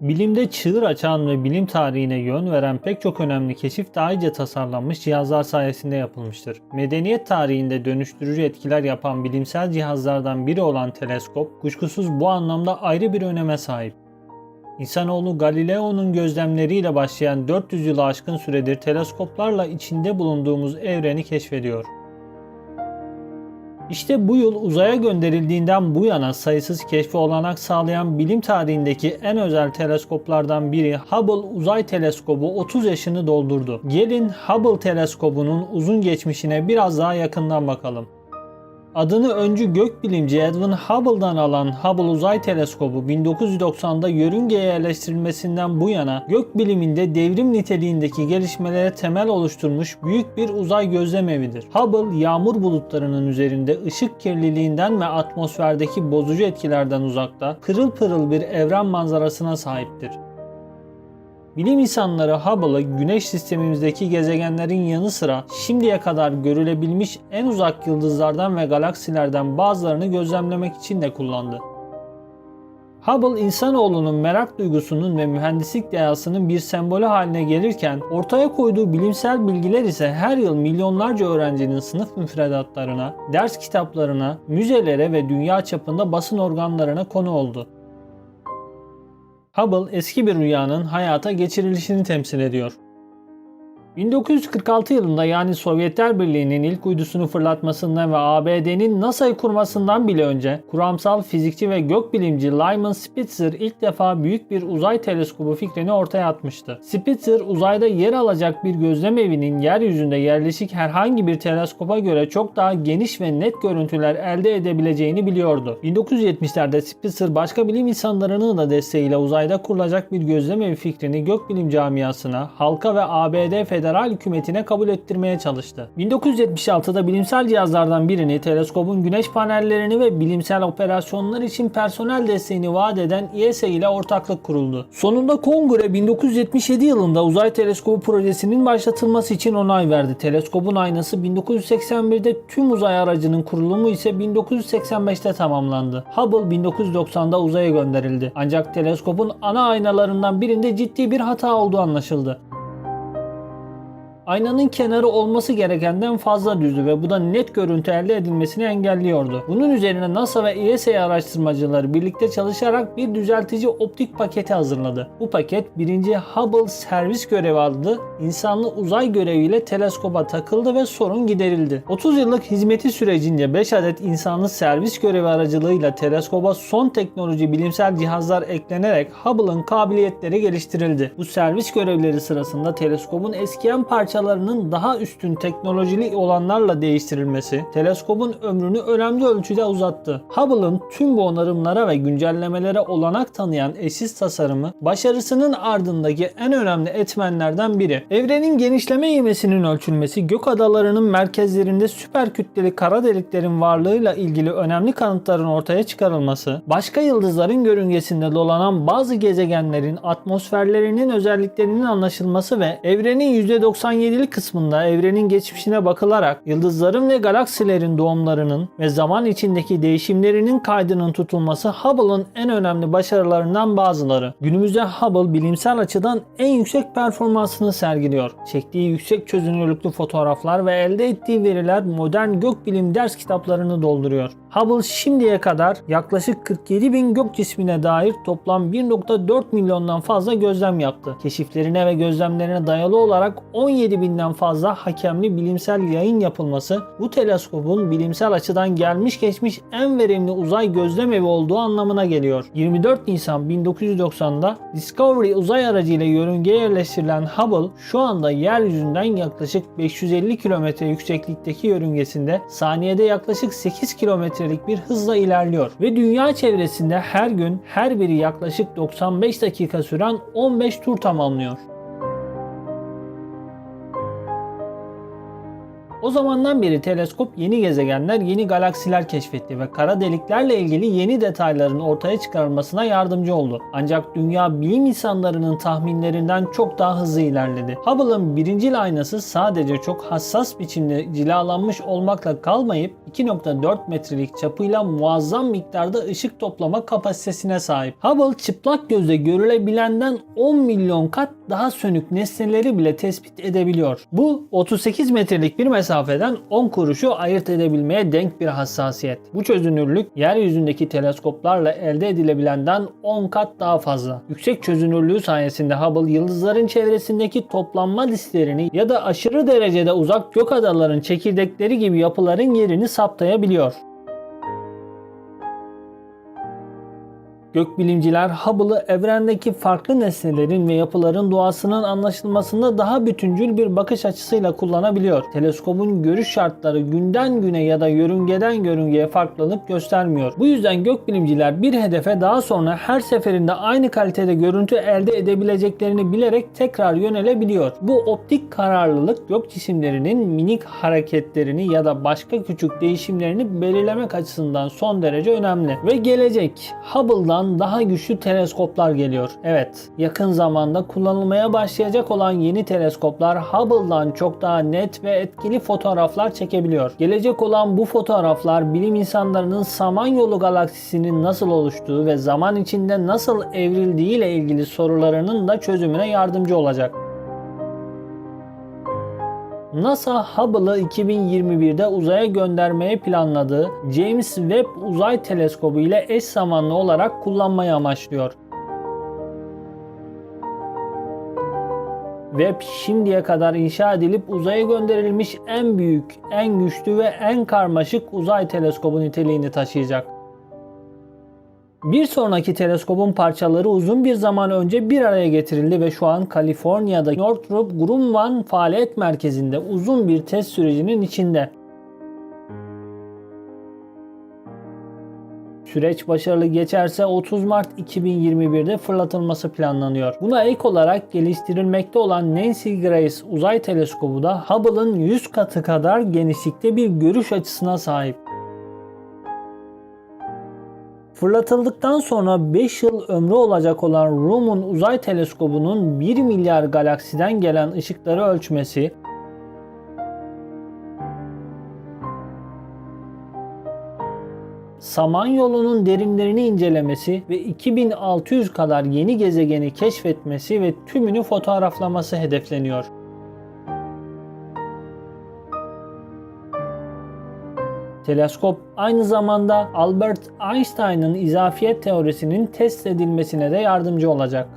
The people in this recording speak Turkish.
Bilimde çığır açan ve bilim tarihine yön veren pek çok önemli keşif daha önce tasarlanmış cihazlar sayesinde yapılmıştır. Medeniyet tarihinde dönüştürücü etkiler yapan bilimsel cihazlardan biri olan teleskop, kuşkusuz bu anlamda ayrı bir öneme sahip. İnsanoğlu Galileo'nun gözlemleriyle başlayan 400 yılı aşkın süredir teleskoplarla içinde bulunduğumuz evreni keşfediyor. İşte bu yıl uzaya gönderildiğinden bu yana sayısız keşfe olanak sağlayan bilim tarihindeki en özel teleskoplardan biri Hubble Uzay Teleskobu 30 yaşını doldurdu. Gelin Hubble Teleskobu'nun uzun geçmişine biraz daha yakından bakalım. Adını öncü gökbilimci Edwin Hubble'dan alan Hubble Uzay Teleskobu 1990'da yörüngeye yerleştirilmesinden bu yana gökbiliminde devrim niteliğindeki gelişmelere temel oluşturmuş büyük bir uzay gözlemevidir. Hubble yağmur bulutlarının üzerinde ışık kirliliğinden ve atmosferdeki bozucu etkilerden uzakta pırıl pırıl bir evren manzarasına sahiptir. Bilim insanları Hubble'ı Güneş sistemimizdeki gezegenlerin yanı sıra şimdiye kadar görülebilmiş en uzak yıldızlardan ve galaksilerden bazılarını gözlemlemek için de kullandı. Hubble insanoğlunun merak duygusunun ve mühendislik dehasının bir sembolü haline gelirken ortaya koyduğu bilimsel bilgiler ise her yıl milyonlarca öğrencinin sınıf müfredatlarına, ders kitaplarına, müzelere ve dünya çapında basın organlarına konu oldu. Hubble eski bir rüyanın hayata geçirilişini temsil ediyor. 1946 yılında yani Sovyetler Birliği'nin ilk uydusunu fırlatmasından ve ABD'nin NASA'yı kurmasından bile önce kuramsal fizikçi ve gökbilimci Lyman Spitzer ilk defa büyük bir uzay teleskobu fikrini ortaya atmıştı. Spitzer uzayda yer alacak bir gözlem evinin yeryüzünde yerleşik herhangi bir teleskopa göre çok daha geniş ve net görüntüler elde edebileceğini biliyordu. 1970'lerde Spitzer başka bilim insanlarının da desteğiyle uzayda kurulacak bir gözlem evi fikrini gökbilim camiasına, halka ve ABD Federal hükümetine kabul ettirmeye çalıştı. 1976'da bilimsel cihazlardan birini teleskobun güneş panellerini ve bilimsel operasyonlar için personel desteğini vaat eden ESA ile ortaklık kuruldu. Sonunda kongre 1977 yılında uzay teleskobu projesinin başlatılması için onay verdi. Teleskobun aynası 1981'de tüm uzay aracının kurulumu ise 1985'te tamamlandı. Hubble 1990'da uzaya gönderildi. Ancak teleskobun ana aynalarından birinde ciddi bir hata olduğu anlaşıldı. Aynanın kenarı olması gerekenden fazla düzdü ve bu da net görüntü elde edilmesini engelliyordu. Bunun üzerine NASA ve ESA araştırmacıları birlikte çalışarak bir düzeltici optik paketi hazırladı. Bu paket birinci Hubble servis görevi adlı insanlı uzay göreviyle teleskoba takıldı ve sorun giderildi. 30 yıllık hizmeti sürecince 5 adet insanlı servis görevi aracılığıyla teleskoba son teknoloji bilimsel cihazlar eklenerek Hubble'ın kabiliyetleri geliştirildi. Bu servis görevleri sırasında teleskobun eskiyen parçalarının daha üstün teknolojili olanlarla değiştirilmesi teleskobun ömrünü önemli ölçüde uzattı. Hubble'ın tüm bu onarımlara ve güncellemelere olanak tanıyan eşsiz tasarımı başarısının ardındaki en önemli etmenlerden biri. Evrenin genişleme ivmesinin ölçülmesi, gök adalarının merkezlerinde süper kütleli kara deliklerin varlığıyla ilgili önemli kanıtların ortaya çıkarılması, başka yıldızların yörüngesinde dolanan bazı gezegenlerin atmosferlerinin özelliklerinin anlaşılması ve evrenin %97'lik kısmında evrenin geçmişine bakılarak yıldızların ve galaksilerin doğumlarının ve zaman içindeki değişimlerinin kaydının tutulması Hubble'ın en önemli başarılarından bazıları. Günümüzde Hubble bilimsel açıdan en yüksek performansını sergiliyor. Çektiği yüksek çözünürlüklü fotoğraflar ve elde ettiği veriler modern gökbilim ders kitaplarını dolduruyor. Hubble şimdiye kadar yaklaşık 47 bin gök cismine dair toplam 1.4 milyondan fazla gözlem yaptı. Keşiflerine ve gözlemlerine dayalı olarak 17 binden fazla hakemli bilimsel yayın yapılması bu teleskobun bilimsel açıdan gelmiş geçmiş en verimli uzay gözlem evi olduğu anlamına geliyor. 24 Nisan 1990'da Discovery uzay aracıyla yörüngeye yerleştirilen Hubble şu anda yeryüzünden yaklaşık 550 kilometre yükseklikteki yörüngesinde saniyede yaklaşık 8 kilometrelik bir hızla ilerliyor ve dünya çevresinde her gün her biri yaklaşık 95 dakika süren 15 tur tamamlıyor. O zamandan beri teleskop yeni gezegenler, yeni galaksiler keşfetti ve kara deliklerle ilgili yeni detayların ortaya çıkarılmasına yardımcı oldu. Ancak dünya bilim insanlarının tahminlerinden çok daha hızlı ilerledi. Hubble'ın birincil aynası sadece çok hassas biçimde cilalanmış olmakla kalmayıp 2.4 metrelik çapıyla muazzam miktarda ışık toplama kapasitesine sahip. Hubble çıplak gözle görülebilenden 10 milyon kat daha sönük nesneleri bile tespit edebiliyor. Bu 38 metrelik bir mesafeden 10 kuruşu ayırt edebilmeye denk bir hassasiyet. Bu çözünürlük yeryüzündeki teleskoplarla elde edilebilenden 10 kat daha fazla. Yüksek çözünürlüğü sayesinde Hubble yıldızların çevresindeki toplanma disklerini ya da aşırı derecede uzak gök adaların çekirdekleri gibi yapıların yerini saptayabiliyor. Gökbilimciler Hubble'ı evrendeki farklı nesnelerin ve yapıların doğasının anlaşılmasında daha bütüncül bir bakış açısıyla kullanabiliyor. Teleskobun görüş şartları günden güne ya da yörüngeden yörüngeye farklılık göstermiyor. Bu yüzden gökbilimciler bir hedefe daha sonra her seferinde aynı kalitede görüntü elde edebileceklerini bilerek tekrar yönelebiliyor. Bu optik kararlılık gök cisimlerinin minik hareketlerini ya da başka küçük değişimlerini belirlemek açısından son derece önemli. Ve gelecek Hubble'dan daha güçlü teleskoplar geliyor. Evet, yakın zamanda kullanılmaya başlayacak olan yeni teleskoplar Hubble'dan çok daha net ve etkili fotoğraflar çekebiliyor. Gelecek olan bu fotoğraflar bilim insanlarının Samanyolu galaksisinin nasıl oluştuğu ve zaman içinde nasıl evrildiği ile ilgili sorularının da çözümüne yardımcı olacak. NASA Hubble'ı 2021'de uzaya göndermeye planladığı James Webb Uzay Teleskobu ile eş zamanlı olarak kullanmayı amaçlıyor. Webb şimdiye kadar inşa edilip uzaya gönderilmiş en büyük, en güçlü ve en karmaşık uzay teleskobu niteliğini taşıyacak. Bir sonraki teleskobun parçaları uzun bir zaman önce bir araya getirildi ve şu an Kaliforniya'da Northrop Grumman Faaliyet Merkezi'nde uzun bir test sürecinin içinde. Süreç başarılı geçerse 30 Mart 2021'de fırlatılması planlanıyor. Buna ek olarak geliştirilmekte olan Nancy Grace Uzay Teleskobu da Hubble'ın 100 katı kadar genişlikte bir görüş açısına sahip. Fırlatıldıktan sonra 5 yıl ömrü olacak olan Room'un uzay teleskobunun 1 milyar galaksiden gelen ışıkları ölçmesi, Samanyolu'nun derinlerini incelemesi ve 2600 kadar yeni gezegeni keşfetmesi ve tümünü fotoğraflaması hedefleniyor. Teleskop aynı zamanda Albert Einstein'ın izafiyet teorisinin test edilmesine de yardımcı olacak.